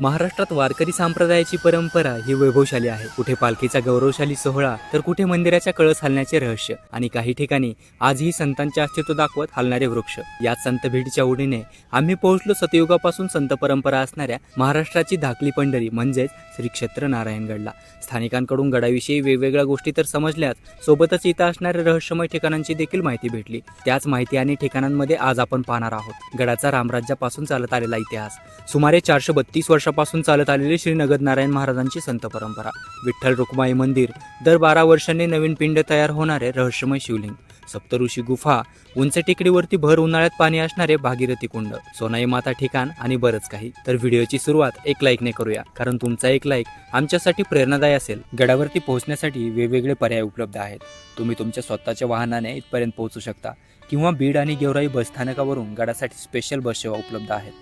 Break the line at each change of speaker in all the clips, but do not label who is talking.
महाराष्ट्रात वारकरी संप्रदायाची परंपरा ही वैभवशाली आहे. कुठे पालखीचा गौरवशाली सोहळा तर कुठे मंदिराच्या कळस हलण्याचे रहस्य आणि काही ठिकाणी आजही संतांचे अस्तित्व दाखवत हलणारे वृक्ष. या संत भेटीच्या ओढीने आम्ही पोहोचलो सतयुगापासून संत परंपरा असणाऱ्या महाराष्ट्राची धाकली पंढरी म्हणजेच श्री क्षेत्र नारायणगडला स्थानिकांकडून गडाविषयी वेगवेगळ्या गोष्टी तर समजल्याच सोबतच इथं असणाऱ्या रहस्यमय ठिकाणांची देखील माहिती भेटली. त्याच माहिती आणि ठिकाणांमध्ये आज आपण पाहणार आहोत. गडाचा रामराज्यापासून चालत आलेला इतिहास. सुमारे चारशे बत्तीस वर्ष वर्षापासून चालत आलेली श्री नगदनारायण महाराजांची संत परंपरा. विठ्ठल रुक्माई मंदिर दर बारा वर्षांनी नवीन पिंड तयार होणारे रहस्यमय शिवलिंग. सप्तऋषी गुफा उंच टेकडीवरती भर उन्हाळ्यात पाणी असणारे भागीरथी कुंड सोनाई माता ठिकाण आणि बरंच काही. तर व्हिडिओची सुरुवात एक लाईकने करूया. कारण तुमचा एक लाईक आमच्यासाठी प्रेरणादायी असेल. गडावरती पोहोचण्यासाठी वेगवेगळे पर्याय उपलब्ध आहेत. तुम्ही तुमच्या स्वतःच्या वाहनाने इथपर्यंत पोहोचू शकता किंवा बीड आणि गेवराई बसस्थानकावरून गडासाठी स्पेशल बस सेवा उपलब्ध आहेत.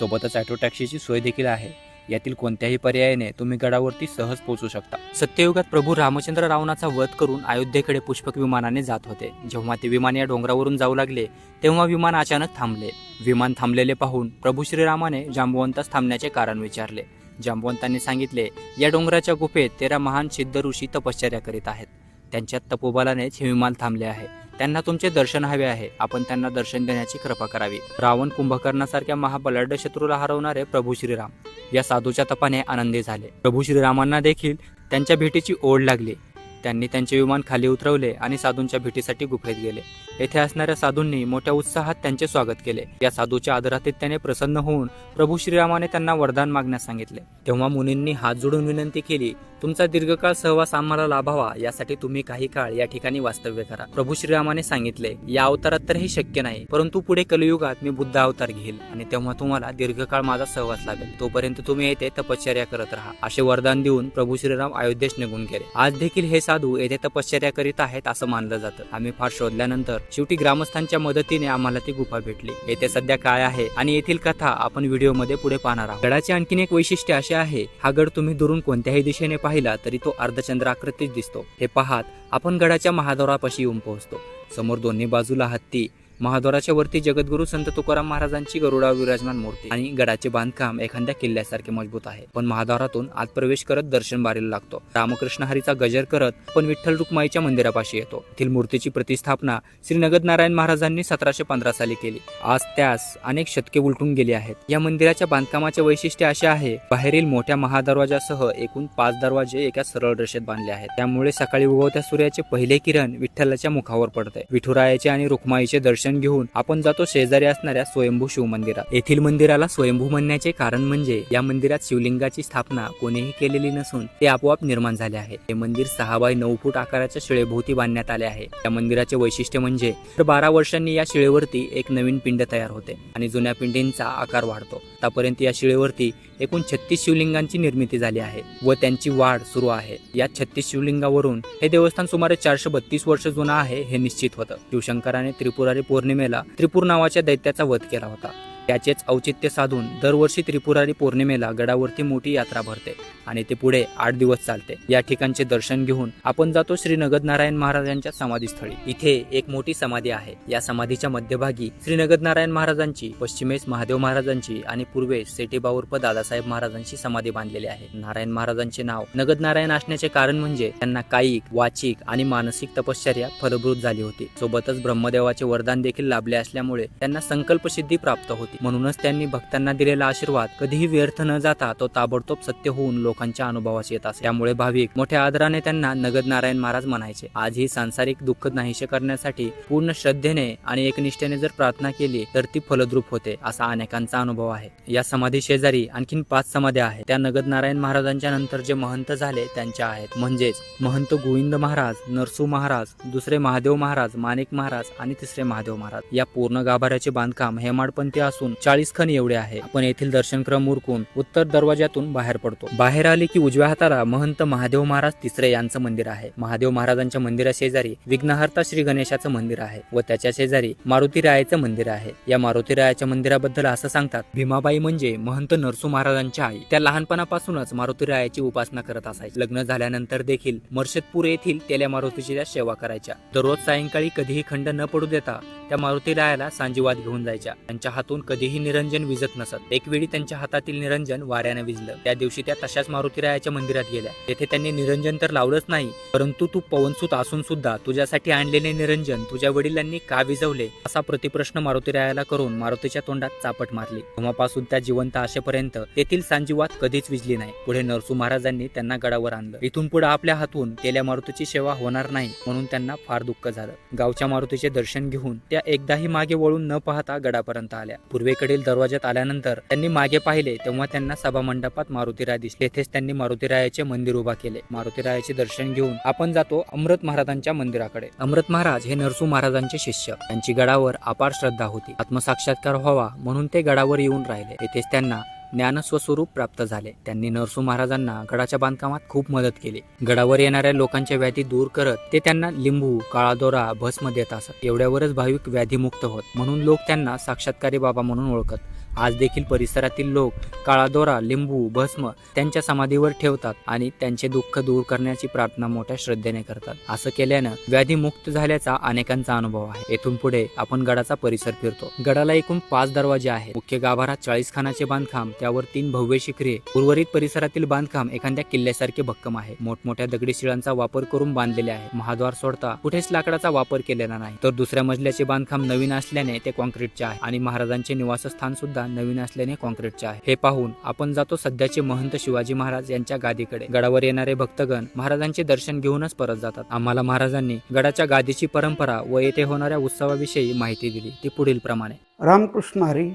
सोबतच ऑटो टॅक्सीची सोय देखील आहे. यातील कोणत्याही पर्यायाने तुम्ही गडावरती सहज पोहोचू शकता. सत्ययुगात प्रभू रामचंद्र रावणाचा वध करून अयोध्येकडे पुष्पक विमानाने जात होते. जेव्हा ते विमान या डोंगरावरून जाऊ लागले तेव्हा विमान अचानक थांबले. विमान थांबलेले पाहून प्रभू श्रीरामाने जांबवंतास थांबण्याचे कारण विचारले. जांबवंतांनी सांगितले या डोंगराच्या गुफेत तेरा महान सिद्ध ऋषी तपश्चर्या करीत आहेत. त्यांच्या तपोबलानेच हे विमान थांबले आहे. त्यांना तुमचे दर्शन हवे आहे. आपण त्यांना दर्शन देण्याची कृपा करावी. रावण कुंभकर्णासारख्या महाबलाढ्य शत्रूला हरवणारे प्रभू श्रीराम या साधूच्या तपाने आनंदी झाले. प्रभू श्रीरामांना देखील त्यांच्या भेटीची ओढ लागली. त्यांनी त्यांचे विमान खाली उतरवले आणि साधूंच्या भेटीसाठी गुफेत गेले. येथे असणाऱ्या साधूंनी मोठ्या उत्साहात त्यांचे स्वागत केले. या साधूच्या आदरातिथ्याने प्रसन्न होऊन प्रभू श्रीरामाने त्यांना वरदान मागण्यास सांगितले. तेव्हा मुनींनी हात जोडून विनंती केली तुमचा दीर्घकाळ सहवास आम्हाला लाभावा यासाठी तुम्ही काही काळ या ठिकाणी वास्तव्य करा. प्रभू श्रीरामाने सांगितले या अवतारात तर हे शक्य नाही परंतु पुढे कलयुगात मी बुद्ध अवतार घेईल आणि तेव्हा तुम्हाला दीर्घकाळ माझा सहवास लागेल. तोपर्यंत तुम्ही येथे तपश्चर्या करत राहा. असे वरदान देऊन प्रभू श्रीराम अयोध्येस निघून गेले. आज देखील हे साधू येथे तपश्चर्या करीत आहेत असं मानलं जातं. आम्ही फार शोधल्यानंतर शेवटी ग्रामस्थांच्या मदतीने आम्हाला ती गुफा भेटली. येथे सध्या काय आहे आणि येथील कथा आपण व्हिडिओमध्ये पुढे पाहणार आहोत. गडाचे आणखीन एक वैशिष्ट्य असे आहे हा गड तुम्ही दुरून कोणत्याही दिशेने पाहिला तरी तो अर्धचंद्र आकृतीत दिसतो. हे पाहात आपण गडाच्या महाद्वारापाशी येऊन पोहोचतो. समोर दोन्ही बाजूला हत्ती महाद्वाराच्या वरती जगद्गुरु संत तुकाराम महाराजांची गरुडा विराजमान मूर्ती आणि गडाचे बांधकाम एखाद्या किल्ल्यासारखे मजबूत आहे. पण महाद्वारातून आत प्रवेश करत दर्शन बारीला लागतो. रामकृष्ण हरीचा गजर करत पण विठ्ठल रुक्माईच्या मंदिरापाशी येतो. येथील मूर्तीची प्रतिष्ठापना श्री नगद नारायण महाराजांनी सतराशे पंधरा साली केली. आज त्यास अनेक शतके उलटून गेली आहेत. या मंदिराच्या बांधकामाचे वैशिष्ट्य असे आहे. बाहेरील मोठ्या महादरवाजासह एकूण पाच दरवाजे एका सरळ रेषेत बांधले आहेत. त्यामुळे सकाळी उगवत्या सूर्याचे पहिले किरण विठ्ठलाच्या मुखावर पडते. विठुरायाचे आणि रुक्माईचे दर्शन घेऊन आपण जातो शेजारी असणाऱ्या स्वयंभू शिव मंदिरात. येथील मंदिराला स्वयंभू म्हणण्याचे कारण म्हणजे या मंदिरात शिवलिंगाची स्थापना कोणीही केलेली नसून ते आपोआप निर्माण झाले आहे. हे मंदिर सहा बाय नऊ फूट आकाराच्या शिळेभोवती बांधण्यात आले आहे. या मंदिराचे वैशिष्ट्य म्हणजे तर बारा वर्षांनी या शिळेवरती एक नवीन पिंड तयार होते आणि जुन्या पिंडींचा आकार वाढतो. आतापर्यंत या शिळेवरती एकूण छत्तीस शिवलिंगांची निर्मिती झाली आहे व त्यांची वाढ सुरू आहे. या छत्तीस शिवलिंगावरून हे देवस्थान सुमारे चारशे बत्तीस वर्ष जुना आहे हे निश्चित होतं. शिवशंकराने त्रिपुरारी पौर्णिमेला त्रिपूर नावाच्या दैत्याचा वध केला होता. त्याचेच औचित्य साधून दरवर्षी त्रिपुरारी पौर्णिमेला गडावरती मोठी यात्रा भरते आणि ते पुढे आठ दिवस चालते. या ठिकाणचे दर्शन घेऊन आपण जातो श्री नगद नारायण महाराजांच्या समाधीस्थळी. इथे एक मोठी समाधी आहे. या समाधीच्या मध्यभागी श्री नगद नारायण महाराजांची पश्चिमेस महादेव महाराजांची आणि पूर्वेस सेठेबा उर्फ दादासाहेब महाराजांची समाधी बांधलेली आहे. नारायण महाराजांचे नाव नगद नारायण असण्याचे कारण म्हणजे त्यांना कायिक वाचिक आणि मानसिक तपश्चर्या फलभूत झाली होती. सोबतच ब्रह्मदेवाचे वरदान देखील लाभले असल्यामुळे त्यांना संकल्पसिद्धी प्राप्त होती. म्हणूनच त्यांनी भक्तांना दिलेला आशीर्वाद कधीही व्यर्थ न जाता तो ताबडतोब सत्य होऊन लोकांच्या अनुभवास येत असे. त्यामुळे भाविक मोठ्या आदराने त्यांना नगद नारायण महाराज म्हणायचे. आजही सांसारिक दुःख नाहीसे करण्यासाठी पूर्ण श्रद्धेने आणि एकनिष्ठेने जर प्रार्थना केली तर ती फलद्रूप होते असा अनेकांचा अनुभव आहे. या समाधी शेजारी आणखीन पाच समाध्या आहेत. त्या नगद नारायण महाराजांच्या नंतर जे महंत झाले त्यांच्या आहेत. म्हणजेच महंत गोविंद महाराज नरसू महाराज दुसरे महादेव महाराज माणिक महाराज आणि तिसरे महादेव महाराज. या पूर्ण गाभाऱ्याचे बांधकाम हेमाडपंथी असून चाळीस खण एवढे आहे. आपण येथील दर्शनक्रम उरकून उत्तर दरवाजातून बाहेर पडतो. बाहेर आले की उजव्या हाताला महंत महादेव महाराज तिसरे यांचं मंदिर आहे. महादेव महाराजांच्या मंदिरा शेजारी विघ्नहर्ता श्री गणेशाचं मंदिर आहे व त्याच्या शेजारी मारुती रायाचं मंदिर आहे. या मारुती रायाच्या मंदिराबद्दल असं सांगतात भीमाबाई म्हणजे महंत नरसू महाराजांच्या आई. त्या लहानपणापासूनच मारुती रायाची उपासना करत असायची. लग्न झाल्यानंतर देखील मर्षदपूर येथील तेल्या मारुतीची त्या सेवा करायच्या. दररोज सायंकाळी कधीही खंड न पडू देता त्या मारुती रायाला सांजीवाद घेऊन जायच्या. त्यांच्या हातून कधीही निरंजन विजत नसत. एक वेळी त्यांच्या हातातील निरंजन वाऱ्याने विजलं. त्या दिवशी त्या तशाच मारुतीरायाच्या मंदिरात गेल्या. तेथे त्यांनी निरंजन तर लावलंच नाही परंतु तू पवनसूत असून सुद्धा तुझ्यासाठी आणलेले निरंजन तुझ्या वडिलांनी का विजवले असा प्रतिप्रश्न मारुतीरायाला करून मारुतीच्या तोंडात चापट मारली. तेव्हापासून त्या जिवंत आशेपर्यंत तेथील सांजीवात कधीच विजली नाही. पुढे नरसू महाराजांनी त्यांना गडावर आणलं. इथून पुढे आपल्या हातून केल्या मारुतीची सेवा होणार नाही म्हणून त्यांना फार दुःख झालं. गावच्या मारुतीचे दर्शन घेऊन त्या एकदाही मागे वळून न पाहता गडापर्यंत आल्या. पूर्वेकडील दरवाज्यात आल्यानंतर त्यांनी मागे पाहिले तेव्हा त्यांना सभा मंडपात मारुतीराय दिसले. तेथेच त्यांनी मारुतीरायाचे मंदिर उभा केले. मारुतीरायाचे दर्शन घेऊन आपण जातो अमृत महाराजांच्या मंदिराकडे. अमृत महाराज हे नरसू महाराजांचे शिष्य. त्यांची गडावर अपार श्रद्धा होती. आत्मसाक्षात्कार व्हावा म्हणून ते गडावर येऊन राहिले. येथेच त्यांना ज्ञानस्वस्वरूप प्राप्त झाले. त्यांनी नरसू महाराजांना गडाच्या बांधकामात खूप मदत केली. गडावर येणाऱ्या लोकांच्या व्याधी दूर करत ते त्यांना लिंबू काळादोरा भस्म देत असत. एवढ्यावरच भाविक व्याधीमुक्त होत. म्हणून लोक त्यांना साक्षात्कारी बाबा म्हणून ओळखत. आज देखील परिसरातील लोक काळादोरा लिंबू भस्म त्यांच्या समाधीवर ठेवतात आणि त्यांचे दुःख दूर करण्याची प्रार्थना मोठ्या श्रद्धेने करतात. असं केल्यानं व्याधी मुक्त झाल्याचा अनेकांचा अनुभव आहे. येथून पुढे आपण गडाचा परिसर फिरतो. गडाला एकूण पाच दरवाजे आहेत. मुख्य गाभारात चाळीस खानाचे बांधकाम त्यावर तीन भव्य शिखरे उर्वरित परिसरातील बांधकाम एखाद्या किल्ल्यासारखे भक्कम आहे. मोठमोठ्या दगडी शिळांचा वापर करून बांधलेले आहे. महाद्वार सोडता कुठेच लाकडाचा वापर केलेला नाही. तर दुसऱ्या मजल्याचे बांधकाम नवीन असल्याने ते कॉन्क्रीटचे आहे आणि महाराजांचे निवासस्थान सुद्धा नवीन असल्याने कॉन्क्रीटचे आहे. हे पाहून आपण जातो सध्याचे महंत शिवाजी महाराज यांच्या गादीकडे. गडावर येणारे भक्तगण महाराजांचे दर्शन घेऊनच परत जातात. आम्हाला महाराजांनी गडाच्या गादीची परंपरा व येथे होणाऱ्या उत्सवाविषयी माहिती दिली. ती पुढील प्रमाणे.
रामकृष्ण हरी.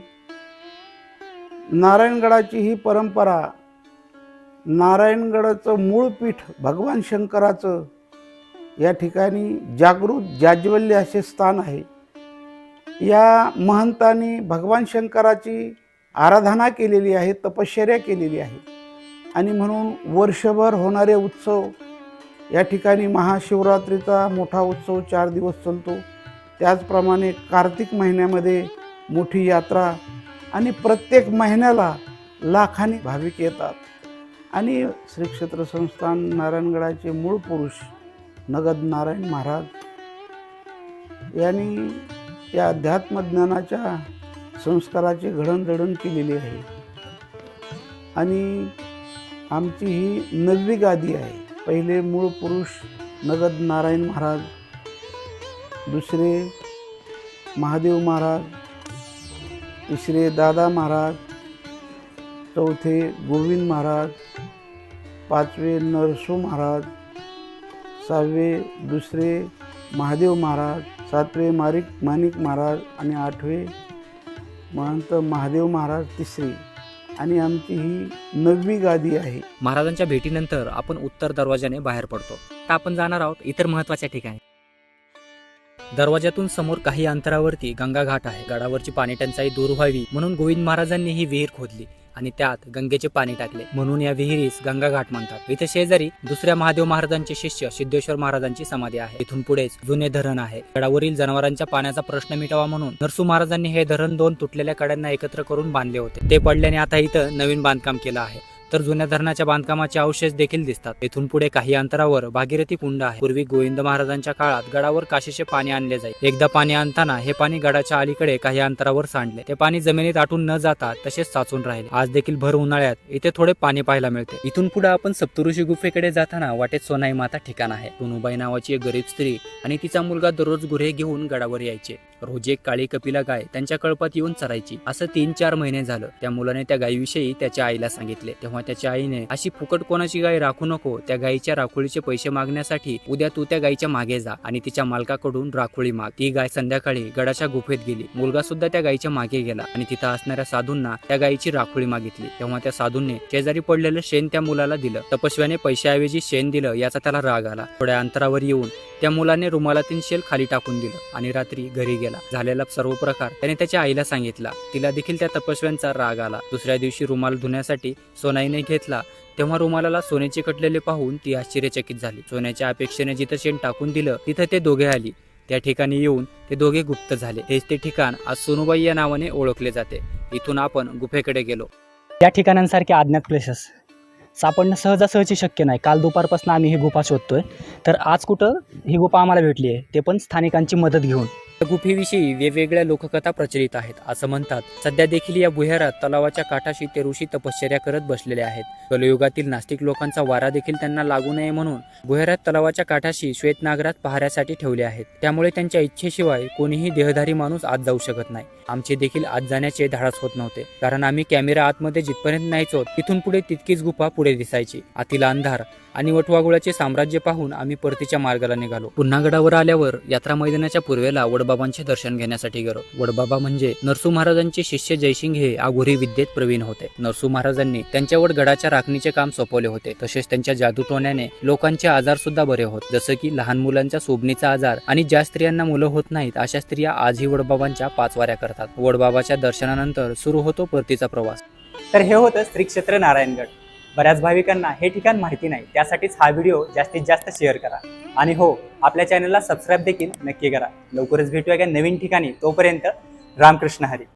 नारायणगडाची ही परंपरा नारायणगडाचं मूळ पीठ भगवान शंकराचं या ठिकाणी जागृत जाज्वल्य असे स्थान आहे. या महंतांनी भगवान शंकराची आराधना केलेली आहे तपश्चर्या केलेली आहे. आणि म्हणून वर्षभर होणारे उत्सव या ठिकाणी महाशिवरात्रीचा मोठा उत्सव चार दिवस चालतो. त्याचप्रमाणे कार्तिक महिन्यामध्ये मोठी यात्रा आणि प्रत्येक महिन्याला लाखांनी भाविक येतात. आणि श्री क्षेत्र संस्थान नारायणगडाचे मूळ पुरुष नगद नारायण महाराज यांनी या अध्यात्मज्ञानाच्या संस्काराची घडणधडण केलेली आहे. आणि आमची ही नववी गादी आहे. पहिले मूळ पुरुष नगद नारायण महाराज दुसरे महादेव महाराज तिसरे दादा महाराज चौथे गोविंद महाराज पाचवे नरसो महाराज सहावे दुसरे महादेव महाराज सातवे मारिक माणिक महाराज आणि आठवे महंत महादेव महाराज तिसरे. आणि आमची ही नववी गादी आहे.
महाराजांच्या भेटीनंतर आपण उत्तर दरवाजाने बाहेर पडतो. आता आपण जाणार आहोत इतर महत्त्वाच्या ठिकाणी. दरवाजातून समोर काही अंतरावरती गंगा घाट आहे. गडावरची पाणी टंचाई दूर व्हावी म्हणून गोविंद महाराजांनी ही विहीर खोदली आणि त्यात गंगेचे पाणी टाकले. म्हणून या विहिरीस गंगा घाट म्हणतात. इथे शेजारी दुसऱ्या महादेव महाराजांचे शिष्य सिद्धेश्वर महाराजांची समाधी आहे. इथून पुढेच जुने धरण आहे. गडावरील जनावरांच्या पाण्याचा प्रश्न मिटावा म्हणून नरसू महाराजांनी हे धरण दोन तुटलेल्या कड्यांना एकत्र करून बांधले होते. ते पडल्याने आता इथं नवीन बांधकाम केलं आहे. तर जुन्या धरणाच्या बांधकामाचे अवशेष देखील दिसतात. येथून पुढे काही अंतरावर भागीरथी कुंड आहे. पूर्वी गोविंद महाराजांच्या काळात गडावर काशीचे पाणी आणले जाई. एकदा पाणी आणताना हे पाणी गडाच्या अलीकडे काही अंतरावर सांडले. ते पाणी जमिनीत आटून न जाता तसेच साचून राहिले. आज देखील भर उन्हाळ्यात इथे थोडे पाणी पाहायला मिळते. इथून पुढे आपण सप्तऋषी गुफेकडे जाताना वाटेत सोनाई माता ठिकाण आहे. सोनुबाई नावाची एक गरीब स्त्री आणि तिचा मुलगा दररोज गुरे घेऊन गडावर यायचे. रोज एक काळी कपिला गाय त्यांच्या कळपात येऊन चरायची. असं तीन चार महिने झालं. त्या मुलाने त्या गायीविषयी त्याच्या आईला सांगितले. तेव्हा त्याच्या आईने अशी फुकट कोणाची गाय राखू नको. त्या गायीच्या राखोळीचे पैसे मागण्यासाठी उद्या तू त्या गायीच्या मागे जा आणि तिच्या मालकाकडून राखोळी माग. ती गाय संध्याकाळी गडाच्या गुफेत गेली. मुलगा सुद्धा त्या गायीच्या मागे गेला आणि तिथं असणाऱ्या साधूंना त्या गायीची राखोळी मागितली. तेव्हा त्या साधूंनी शेजारी पडलेलं शेण त्या मुलाला दिलं. तपस्व्याने पैशाऐवजी शेण दिलं याचा त्याला राग आला. थोड्या अंतरावर येऊन त्या मुलाने रुमालातील शेल खाली टाकून दिलं आणि रात्री घरी गेला. झालेला सर्व प्रकार त्याने त्याच्या आईला सांगितला. तिला देखील त्या तपस्व्यांचा राग आला. दुसऱ्या दिवशी रुमाल धुण्यासाठी सोनाईने घेतला. तेव्हा रुमालाला सोन्याचे कटलेले पाहून ती आश्चर्यचकित झाली. सोन्याच्या अपेक्षेने जिथं शेण टाकून दिलं तिथं ते दोघे आली. त्या ठिकाणी येऊन ते दोघे गुप्त झाले. हेच ते ठिकाण आज सोनूबाई या नावाने ओळखले जाते. इथून आपण गुफेकडे गेलो.
या ठिकाणांसारखे अज्ञात प्लेसेस सापडणं सहजासहजी शक्य नाही. काल दुपारपासून आम्ही ही गुफा शोधतोय. तर आज कुठं ही गुफा आम्हाला भेटली आहे ते पण स्थानिकांची मदत घेऊन.
गुफेविषयी वेगवेगळ्या लोककथा प्रचलित आहेत. असं म्हणतात सध्या देखील या भुयारात तलावाच्या काठाशी ते ऋषी तपश्चर्या करत बसलेले आहेत. कलयुगातील नास्तिक लोकांचा वारा देखील त्यांना लागू नये म्हणून भुयारात तलावाच्या काठाशी श्वेतनागरात पहाऱ्यासाठी ठेवले आहेत. त्यामुळे त्यांच्या इच्छेशिवाय कोणीही देहधारी माणूस आत जाऊ शकत नाही. आमचे देखील आत जाण्याचे धाडस होत नव्हते. कारण आम्ही कॅमेरा आतमध्ये जिथपर्यंत न्यायचो तिथून पुढे तितकीच गुफा पुढे दिसायची. आतील अंधार आणि वटवागुळाचे साम्राज्य पाहून आम्ही परतीच्या मार्गाला निघालो. पुन्हा गडावर आल्यावर यात्रा मैदानाच्या पूर्वेला वडबाबांचे दर्शन घेण्यासाठी गेलो. वडबाबा म्हणजे नरसू महाराजांचे शिष्य जयसिंग हे आघोरी विद्येत प्रवीण होते. नरसू महाराजांनी त्यांच्यावर गडाच्या राखणीचे काम सोपवले होते. तसेच त्यांच्या जादूटोण्याने लोकांचे आजार सुद्धा बरे होत. जसं की लहान मुलांच्या सोबणीचा आजार आणि ज्या स्त्रियांना मुलं होत नाहीत अशा स्त्रिया आजही वडबाबांच्या पाचवाऱ्या करतात. वडबाबाच्या दर्शनानंतर सुरू होतो परतीचा प्रवास.
तर हे होतं श्री क्षेत्र नारायणगड. बऱ्याच भाविकांना हे ठिकाण माहिती नाही त्यासाठीच हा व्हिडिओ जास्तीत जास्त शेअर करा. आणि हो आपल्या चॅनलला सबस्क्राईब देखील नक्की करा. लवकरच भेटूया का नवीन ठिकाणी. तोपर्यंत रामकृष्ण हरी.